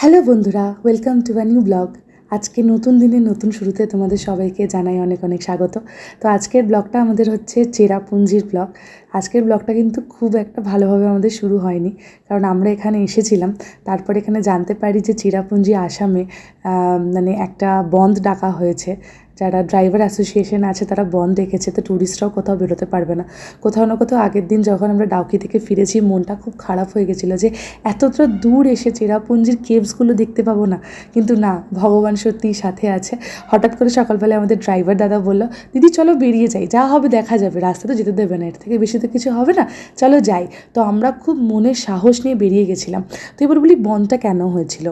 Hello বন্ধুরা welcome to a new blog আজকে নতুন দিনের নতুন শুরুতে তোমাদের সবাইকে জানাই অনেক অনেক স্বাগত। তো আজকের ব্লগটা আমাদের হচ্ছে চেরাপুঞ্জির ব্লগ আজকের ব্লগটা কিন্তু খুব একটা ভালোভাবে আমাদের শুরু হয়নি, কারণ আমরা এখানে এসেছিলাম। তারপর এখানে জানতে পারি যে চেরাপুঞ্জি আসামে মানে একটা বন্ধ ডাকা হয়েছে। যারা ড্রাইভার অ্যাসোসিয়েশন আছে, তারা বন্ধ রেখেছে তো ট্যুরিস্টরাও কোথাও বেরোতে পারবে না। কোথাও না কোথাও আগের দিন যখন আমরা ডাউকি থেকে ফিরেছি, মনটা খুব খারাপ হয়ে গেছিল যে, এতটা দূর এসে চেরাপুঞ্জির কেভসগুলো দেখতে পাবো না। কিন্তু না, ভগবান সত্যিই সাথে আছে। হঠাৎ করে সকালবেলায় আমাদের ড্রাইভার দাদা বলল, দিদি, চলো বেরিয়ে যাই, যা হবে দেখা যাবে, রাস্তা তো যেতে দেবে না, এর থেকে বেশি তো কিছু হবে না, চলো যাই। তো আমরা খুব মনে সাহস নিয়ে বেরিয়ে গেছিলাম। তো এবার বলি, বনটা কেন হয়েছিল?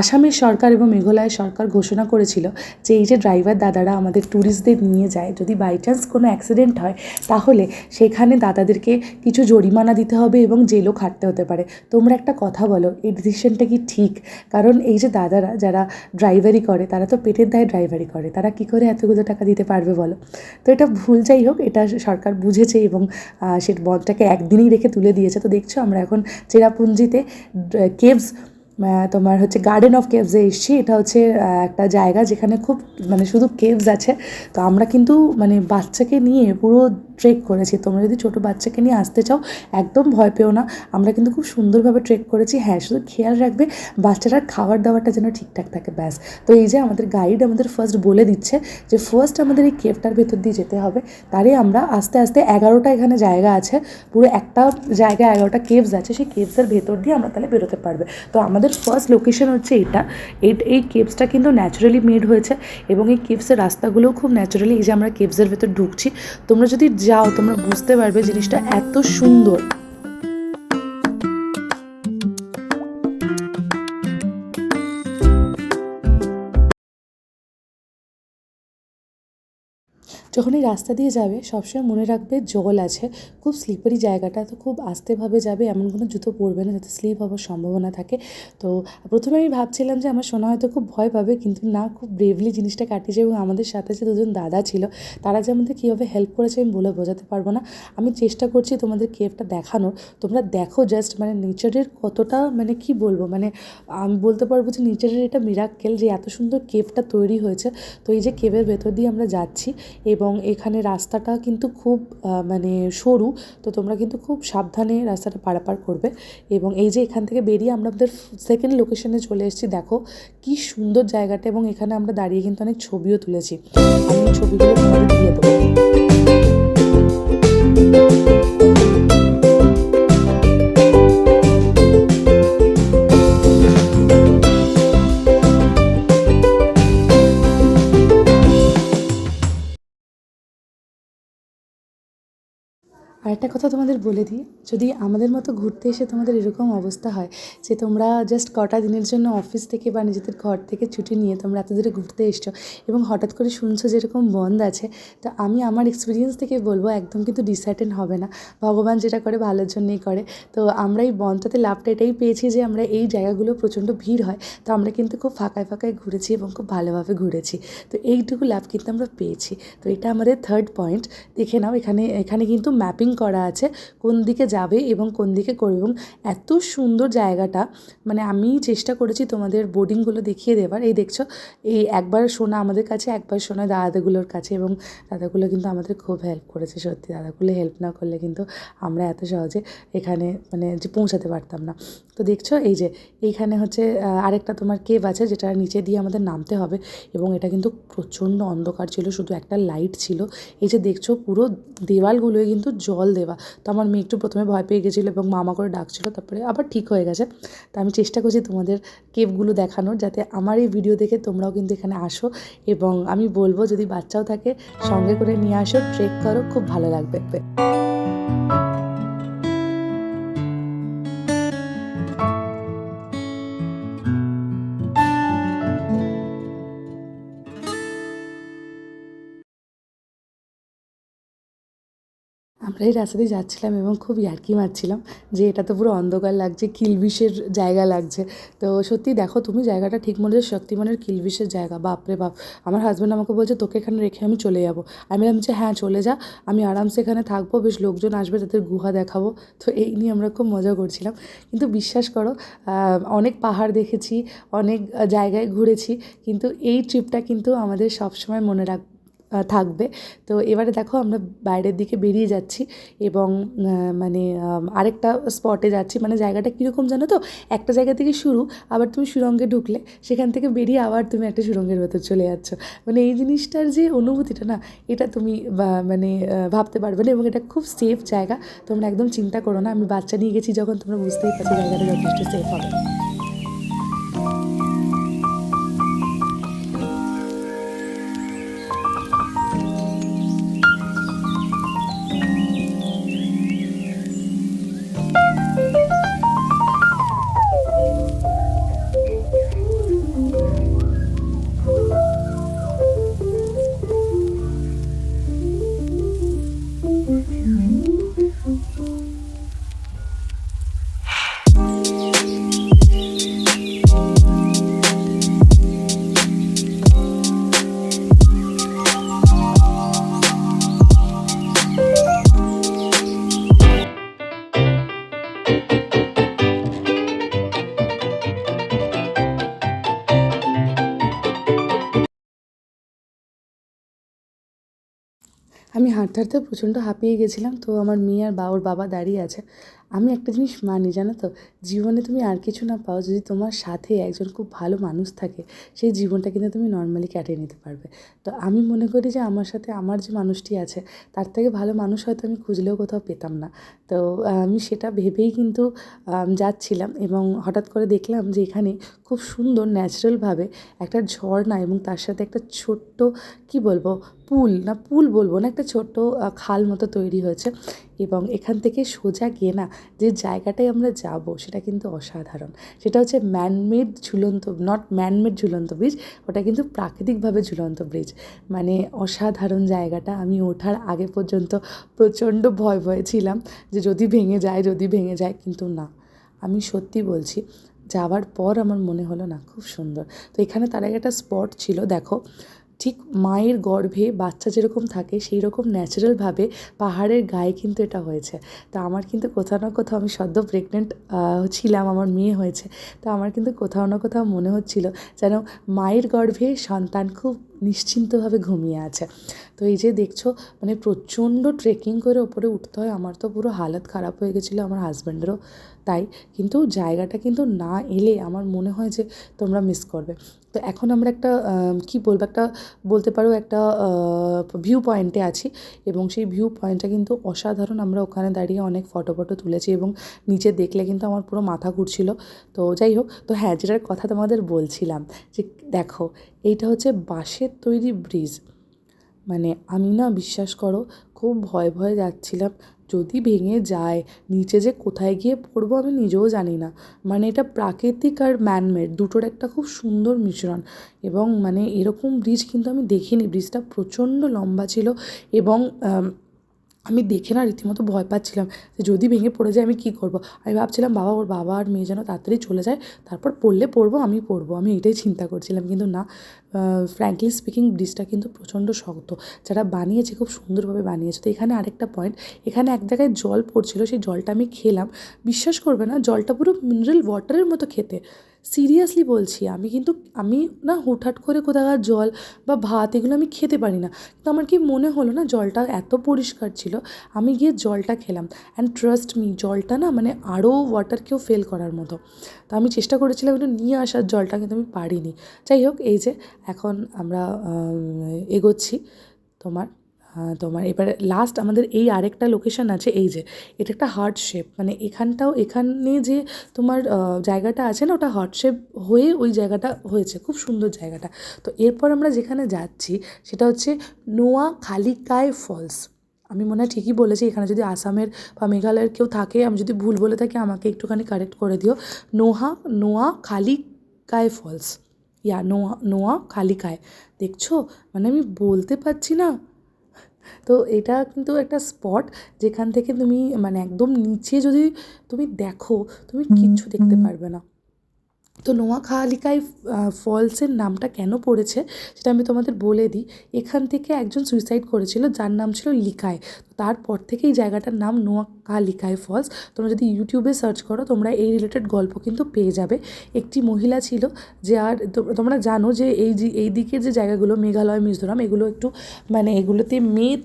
আসামের সরকার এবং মেঘালয় সরকার ঘোষণা করেছিল যে এই যে ড্রাইভার দাদারা আমাদের ট্যুরিস্টদের নিয়ে যায়, যদি বাই চান্স কোনো অ্যাক্সিডেন্ট হয়, তাহলে সেখানে দাদাদেরকে কিছু জরিমানা দিতে হবে এবং জেলও খাটতে হতে পারে। তোমরা একটা কথা বলো, এই ডিসিশনটা কি ঠিক? কারণ এই যে দাদারা যারা ড্রাইভারি করে, তারা তো পেটের দায়ে ড্রাইভারি করে, তারা কি করে এতগুলো টাকা দিতে পারবে বলো? তো এটা ভুল যাই হোক, এটা সরকার বুঝেছে এবং সে বনটাকে একদিনেই রেখে তুলে দিয়েছে। তো দেখছ, আমরা এখন চেরাপুঞ্জিতে কেভস তোমার হচ্ছে গার্ডেন অফ কেভসে এসেছি। এটা হচ্ছে একটা জায়গা যেখানে খুব মানে শুধু কেভস আছে। তো আমরা কিন্তু মানে বাচ্চাকে নিয়ে পুরো ট্রেক করেছি। তোমরা যদি ছোটো বাচ্চাকে নিয়ে আসতে চাও, একদম ভয় পেও না। আমরা কিন্তু খুব সুন্দরভাবে ট্রেক করেছি। হ্যাঁ শুধু খেয়াল রাখবে, বাচ্চাটার খাবার দাবারটা যেন ঠিকঠাক থাকে, ব্যাস। তো এই যে আমাদের গাইড আমাদের ফার্স্ট বলে দিচ্ছে যে ফার্স্ট আমাদের এই কেভটার ভেতর দিয়ে যেতে হবে। তারই আমরা আস্তে আস্তে এগারোটা এখানে জায়গা আছে। পুরো একটা জায়গায় এগারোটা কেভস আছে। সেই কেভসের ভেতর দিয়ে আমরা তাহলে বেরোতে পারবে। তো আমাদের ফার্স্ট লোকেশন হচ্ছে এটা। এই কেভসটা কিন্তু ন্যাচারালি মেড হয়েছে এবং এই কেভসের রাস্তাগুলোও খুব ন্যাচারালি এই যে আমরা কেভসের ভেতর ঢুকছি। তোমরা যদি যাও তোমরা বুঝতে পারবে জিনিসটা এত সুন্দর। যখন এই রাস্তা দিয়ে যাবে, সবসময় মনে রাখবে জল আছে। খুব স্লিপারি জায়গাটা, তো খুব আস্তেভাবে যাবে, এমন কোনো জুতো পরবে না যাতে স্লিপ হওয়ার সম্ভাবনা থাকে। তো প্রথমে আমি ভাবছিলাম যে আমার সোনা হয়তো খুব ভয় পাবে, কিন্তু না, খুব ব্রেভলি জিনিসটা কাটিয়েছে এবং আমাদের সাথে যে দুজন দাদা ছিল, তারা যে আমাদের কীভাবে হেল্প করেছে আমি বলে বোঝাতে পারব না। আমি চেষ্টা করছি তোমাদের কেভটা দেখানোর। তোমরা দেখো জাস্ট মানে নেচারের কতটা মানে কি বলব মানে আমি বলতে পারব যে নেচারের এটা মিরাক্কেল যে এত সুন্দর কেভটা তৈরি হয়েছে। তো এই যে কেভের ভেতর দিয়ে আমরা যাচ্ছি এবং এখানে রাস্তাটা কিন্তু খুব মানে সরু, তো তোমরা কিন্তু খুব সাবধানে রাস্তাটা পারাপার করবে। এবং এই যে এখান থেকে বেরিয়ে আমরা আমাদের সেকেন্ড লোকেশনে চলে এসেছি, দেখো কি সুন্দর জায়গাটা এবং এখানে আমরা দাঁড়িয়ে কিন্তু অনেক ছবিও তুলেছি। আমি ছবিগুলো দিয়ে দেবো। আরেকটা কথা তোমাদের বলে দিই, যদি আমাদের মতো ঘুরতে এসে তোমাদের এরকম অবস্থা হয় যে তোমরা জাস্ট কটা দিনের জন্য অফিস থেকে বা নিজেদের ঘর থেকে ছুটি নিয়ে তোমরা এত দূরে ঘুরতে এসছো এবং হঠাৎ করে শুনছো যেরকম বন্ধ আছে, তো আমি আমার এক্সপিরিয়েন্স থেকে বলব একদম কিন্তু ডিসার্টেন হবে না। ভগবান যেটা করে ভালোর জন্যই করে। তো আমরা এই বন্ধটাতে লাভটা এটাই পেয়েছি যে আমরা এই জায়গাগুলো প্রচণ্ড ভিড় হয়, তো আমরা কিন্তু খুব ফাঁকায় ফাঁকায় ঘুরেছি এবং খুব ভালোভাবে ঘুরেছি। তো এইটুকু লাভ কিন্তু আমরা পেয়েছি। তো এটা আমাদের থার্ড পয়েন্ট দেখে নাও এখানে এখানে কিন্তু ম্যাপিং করা আছে, কোন দিকে যাবে এবং কোন দিকে করবে এবং এত সুন্দর জায়গাটা মানে আমি চেষ্টা করেছি তোমাদের বোর্ডিংগুলো দেখিয়ে দেবার এই দেখছ, এই একবার শোনা আমাদের কাছে, একবার শোনা দাদাগুলোর কাছে এবং দাদাগুলো কিন্তু আমাদের খুব হেল্প করেছে, সত্যি দাদাগুলো হেল্প না করলে কিন্তু আমরা এত সহজে এখানে মানে যে পৌঁছাতে পারতাম না। তো দেখছ, এই যে এইখানে হচ্ছে আরেকটা তোমার কেভ আছে যেটা নিচে দিয়ে আমাদের নামতে হবে এবং এটা কিন্তু প্রচণ্ড অন্ধকার ছিল, শুধু একটা লাইট ছিল। এই যে দেখছ, পুরো দেওয়ালগুলোয় কিন্তু জল দেওয়া। তো আমার মেয়ে একটু প্রথমে ভয় পেয়ে গেছিল এবং মামা করে ডাকছিলো, তারপরে আবার ঠিক হয়ে গেছে। তা আমি চেষ্টা করছি তোমাদের কেপগুলো দেখানোর যাতে আমার এই ভিডিও দেখে তোমরাও কিন্তু এখানে আসো এবং আমি বলব যদি বাচ্চাও থাকে সঙ্গে করে নিয়ে আসো ট্রেক করো, খুব ভালো লাগবে। আমরা এই রাস্তা দিয়ে যাচ্ছিলাম এবং খুব ইয়ার্কি মারছিলাম যে এটা তো পুরো অন্ধকার লাগছে, কিলবিশের জায়গা লাগছে। তো সত্যি দেখো, তুমি জায়গাটা ঠিক মনে হচ্ছে শক্তিমানের কিলবিশের জায়গা। বাপরে বাপ। আমার হাজব্যান্ড আমাকে বলছে, তোকে এখানে রেখে আমি চলে যাব। আমি বললাম যে হ্যাঁ চলে যা। আমি আরামসে এখানে থাকব। বেশ লোকজন আসবে, তাদের গুহা দেখাবো। তো এই নিয়ে আমরা খুব মজা করছিলাম। কিন্তু বিশ্বাস করো অনেক পাহাড় দেখেছি, অনেক জায়গায় ঘুরেছি। কিন্তু এই ট্রিপটা কিন্তু আমাদের সবসময় মনে রাখ থাকবে। তো এবারে দেখো আমরা বাইরের দিকে বেরিয়ে যাচ্ছি এবং মানে আরেকটা স্পটে যাচ্ছি। মানে জায়গাটা কীরকম জানো তো? একটা জায়গা থেকে শুরু, আবার তুমি সুরঙ্গে ঢুকলে, সেখান থেকে বেরিয়ে আবার তুমি একটা সুরঙ্গের ভেতর চলে যাচ্ছ। মানে এই জিনিসটার যে অনুভূতিটা না, এটা তুমি মানে ভাবতে পারবে না এবং এটা খুব সেফ জায়গা। তোমরা একদম চিন্তা করো না, আমি বাচ্চা নিয়ে গেছি যখন তোমরা বুঝতেই পারছ জায়গাটা যথেষ্ট সেফ হবে। আমি হাঁটতে হাঁটতে প্রচণ্ড হাঁপিয়ে গেছিলাম তো আমার মেয়ে আর বা বাবা দাঁড়িয়ে আছে। আমি একটা জিনিস মানি, জানো তো? জীবনে তুমি আর কিছু না পাও যদি তোমার সাথে একজন খুব ভালো মানুষ থাকে, সেই জীবনটা কিন্তু তুমি নর্মালি কাটিয়ে নিতে পারবে। তো আমি মনে করি যে আমার সাথে আমার যে মানুষটি আছে, তার থেকে ভালো মানুষ হয়তো আমি খুঁজলেও কোথাও পেতাম না। তো আমি সেটা ভেবেই কিন্তু যাচ্ছিলাম এবং হঠাৎ করে দেখলাম যে এখানে খুব সুন্দর ন্যাচারালভাবে একটা ঝর্ণা এবং তার সাথে একটা ছোট্ট, কি বলব? পুল, না পুল বলব না, একটা ছোট্ট খাল মতো তৈরি হয়েছে। এবং এখান থেকে সোজা গিয়ে না যে জায়গাটায় আমরা যাব সেটা কিন্তু অসাধারণ। সেটা হচ্ছে ম্যানমেড ঝুলন্ত নট ম্যানমেড ঝুলন্ত ব্রিজ ওটা কিন্তু প্রাকৃতিকভাবে ঝুলন্ত ব্রিজ মানে অসাধারণ জায়গাটা। আমি ওঠার আগে পর্যন্ত প্রচণ্ড ভয় ভয়ে ছিলাম যে যদি ভেঙে যায়, যদি ভেঙে যায়, কিন্তু না। আমি সত্যি বলছি, যাওয়ার পর আমার মনে হলো না, খুব সুন্দর। তো এখানে তার আগে একটা স্পট ছিল, দেখো ঠিক মায়ের গর্ভে বাচ্চা যেরকম থাকে সেই রকম ন্যাচারালভাবে পাহাড়ের গায়ে কিন্তু এটা হয়েছে। তা আমার কিন্তু কোথাও না কোথাও আমি সদ্য প্রেগনেন্ট ছিলাম, আমার মেয়ে হয়েছে। তা আমার কিন্তু কোথাও না কোথাও মনে হচ্ছিল যেন মায়ের গর্ভে সন্তান খুব নিশ্চিন্তভাবে ঘুমিয়ে আছে। তো এই যে দেখছ মানে প্রচণ্ড ট্রেকিং করে ওপরে উঠতে হয়। আমার তো পুরো হালত খারাপ হয়ে গেছিল আমার হাজব্যান্ডেরও তাই। কিন্তু জায়গাটা কিন্তু না এলে আমার মনে হয় যে তোমরা মিস করবে। তো এখন আমরা একটা কি বলব, একটা বলতে পারো একটা ভিউ পয়েন্টে আছি এবং সেই ভিউ পয়েন্টটা কিন্তু অসাধারণ আমরা ওখানে দাঁড়িয়ে অনেক ফটো ফটো তুলেছি এবং নিচে দেখলে কিন্তু আমার পুরো মাথা ঘুরছিল। তো যাই হোক, তো হ্যাঁ যেটার কথা তোমাদের বলছিলাম যে দেখো এইটা হচ্ছে বাঁশের তৈরি ব্রিজ। মানে আমি না, বিশ্বাস করো, খুব ভয়ে ভয়ে যাচ্ছিলাম। যদি ভেঙে যায়, নিচে যে কোথায় গিয়ে পড়ব আমি নিজেও জানি না। মানে এটা প্রাকৃতিক আর ম্যানমেড দুটোর একটা খুব সুন্দর মিশ্রণ। এবং মানে এরকম ব্রিজ কিন্তু আমি দেখিনি। ব্রিজটা প্রচণ্ড লম্বা ছিল এবং আম, দেখে না রীতিমতো ভয় পাচ্ছিলাম যে যদি ভেঙে পড়ে যায় আমি কী করব? আমি ভাবছিলাম বাবা ওর বাবা আর মেয়ে যেন তাড়াতাড়ি চলে যায় তারপর পড়লে পড়ব আমি পড়ব। আমি এটাই চিন্তা করছিলাম। কিন্তু না ফ্র্যাঙ্কলি স্পিকিং ব্রিজটা কিন্তু প্রচণ্ড শক্ত। যারা বানিয়েছে খুব সুন্দরভাবে বানিয়েছে। তো এখানে আরেকটা পয়েন্ট এখানে এক জায়গায় জল পড়ছিল সেই জলটা আমি খেলাম। বিশ্বাস করবে না জলটা পুরো মিনারেল ওয়াটারের মতো খেতে। সিরিয়াসলি বলছি, আমি কিন্তু, আমি না হুটহাট করে কোথাকার জল বা ভাত এগুলো আমি খেতে পারি না। তো আমার কি মনে হলো না, জলটা এত পরিষ্কার ছিল, আমি গিয়ে জলটা খেলাম। অ্যান্ড ট্রাস্ট মি জলটা না মানে আরও ওয়াটারকেও ফেল করার মতো। তো আমি চেষ্টা করেছিলাম একটু নিয়ে আসার জলটা কিন্তু আমি পারিনি। যাই হোক, এই যে এখন আমরা এগোচ্ছি তোমার। তোমার এবারে লাস্ট আমাদের এই আরেকটা লোকেশন আছে, এই যে, এটা একটা হার্ট শেপ মানে এখানটাও, এখানে যে তোমার জায়গাটা আছে না, ওটা হার্ট শেপ হয়ে ওই জায়গাটা হয়েছে, খুব সুন্দর জায়গাটা। তো এরপর আমরা যেখানে যাচ্ছি, সেটা হচ্ছে নোয়া খালিকায় ফলস আমি মনে হয় ঠিকই বলেছি, এখানে যদি আসামের বা মেঘালয়ের কেউ থাকে, আমি যদি ভুল বলে থাকি, আমাকে একটুখানি কারেক্ট করে দিও। নোহা নোয়া খালিকায় ফলস ইয়া, নোয়া নোয়া খালিকায় দেখছ? মানে আমি বলতে পারছি না তো এটা কিন্তু একটা স্পট যেখান থেকে তুমি মানে একদম নিচে যদি তুমি দেখো তুমি কিচ্ছু দেখতে পারবে না। তো নোয়াখালিকায় ফলসের নামটা কেন পড়েছে সেটা আমি তোমাদের বলে দিই। এখান থেকে একজন সুইসাইড করেছিল যার নাম ছিল লিকায় তারপর থেকেই জায়গাটার নাম নোয়াখালীকাই ফলস। তোমরা যদি ইউটিউবে সার্চ করো, তোমরা এই রিলেটেড গল্প কিন্তু পেয়ে যাবে। একটি মহিলা ছিল যে আর তোমরা জানো যে এই যে, এই দিকের যে জায়গাগুলো, মেঘালয়, মিজোরাম, এগুলো একটু মানে এগুলোতে মেয়ে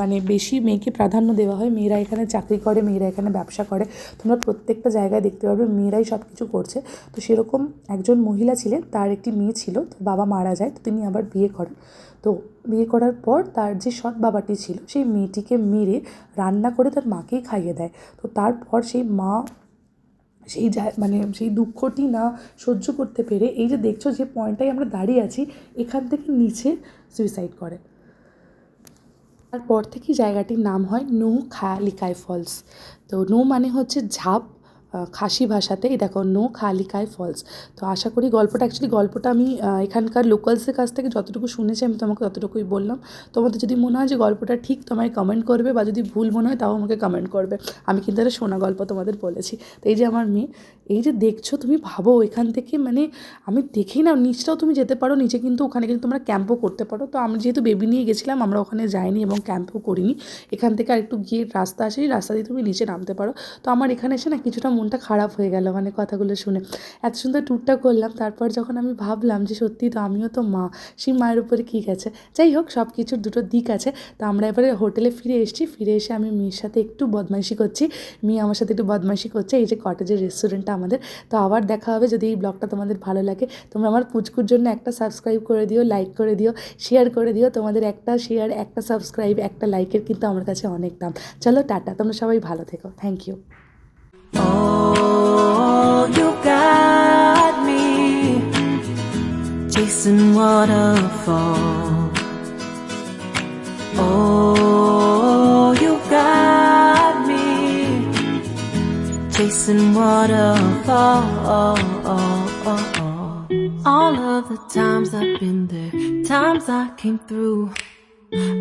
মানে বেশি মেয়েকে প্রাধান্য দেওয়া হয়। মেয়েরা এখানে চাকরি করে, মেয়েরা এখানে ব্যবসা করে। তোমরা প্রত্যেকটা জায়গায় দেখতে পারবে, মেয়েরাই সব কিছু করছে। তো সেরকম একজন মহিলা ছিলেন, তার একটি মেয়ে ছিল তো বাবা মারা যায়, তো তিনি আবার বিয়ে করেন। তো বিয়ে করার পর তার যে সৎ বাবাটি ছিল, সেই মেয়েটিকে মেরে রান্না করে তার মাকেই খাইয়ে দেয়। তো তারপর সেই মা সেই যা মানে সেই দুঃখটি না সহ্য করতে পেরে এই যে দেখছ যে পয়েন্টটাই আমরা দাঁড়িয়ে আছি, এখান থেকে নিচে সুইসাইড করে। তারপর থেকেই জায়গাটির নাম হয় নো খায়ালিকাই ফলস তো নো মানে হচ্ছে ঝাঁপ খাসি ভাষাতে, এই দেখো, নো খালিকায় ফলস। তো আশা করি গল্পটা অ্যাকচুয়ালি গল্পটা আমি এখানকার লোকালসের কাছ থেকে যতটুকু শুনেছি, আমি তোমাকে ততটুকুই বললাম। তোমাদের যদি মনে হয় যে গল্পটা ঠিক, তোমায় কমেন্ট করবে, বা যদি ভুল মনে হয়, তাও আমাকে কমেন্ট করবে। আমি কিন্তু একটা শোনা গল্প তোমাদের বলেছি। তো এই যে আমার মেয়ে, এই যে দেখছ, তুমি ভাবো এখান থেকে মানে আমি দেখি না নিচটাও তুমি যেতে পারো, নিচে কিন্তু ওখানে কিন্তু তোমরা ক্যাম্পও করতে পারো। তো আমরা যেহেতু বেবি নিয়ে গেছিলাম, আমরা ওখানে যাইনি এবং ক্যাম্পও করিনি। এখান থেকে আর একটু গিয়ে রাস্তা আসে, রাস্তা দিয়ে তুমি নিচে নামতে পারো। তো আমার এখানে এসে না কিছুটা মনটা খারাপ হয়ে গেল মানে কথাগুলো শুনে। এত সুন্দর ট্যুরটা করলাম, তারপর যখন আমি ভাবলাম যে সত্যি তো আমিও তো মা, সেই মায়ের উপরে কী গেছে? যাই হোক সব কিছুর দুটো দিক আছে। তো আমরা এবারে হোটেলে ফিরে এসেছি, ফিরে এসে আমি মেয়ের সাথে একটু বদমাইশি করছি। মেয়ে আমার সাথে একটু বদমাইশি করছে, এই যে কটেজের রেস্টুরেন্টটা আমাদের। তো আবার দেখা হবে, যদি এই ব্লগটা তোমাদের ভালো লাগে, তোমরা আমার পুচকুর জন্য একটা সাবস্ক্রাইব করে দিও লাইক করে দিও শেয়ার করে দিও। তোমাদের একটা শেয়ার একটা সাবস্ক্রাইব একটা লাইকের কিন্তু আমার কাছে অনেক দাম। চলো, টাটা। তোমরা সবাই ভালো থেকো। Thank you Oh, you got me chasing waterfall. Oh, you got me chasing waterfall. All of the times I've been there, times I came through.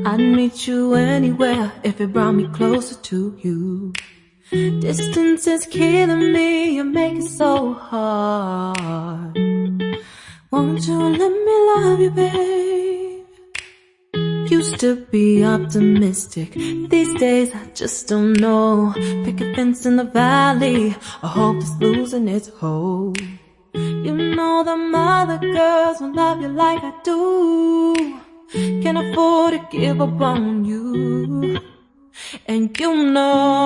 I'd meet you anywhere if it brought me closer to you. Distance is killing me, you make it so hard. Won't you let me love you, babe? Used to be optimistic, these days I just don't know. Pick a fence in the valley, I hope it's losing its hold. You know them other girls will love you like I do. Can't afford to give up on you. And you know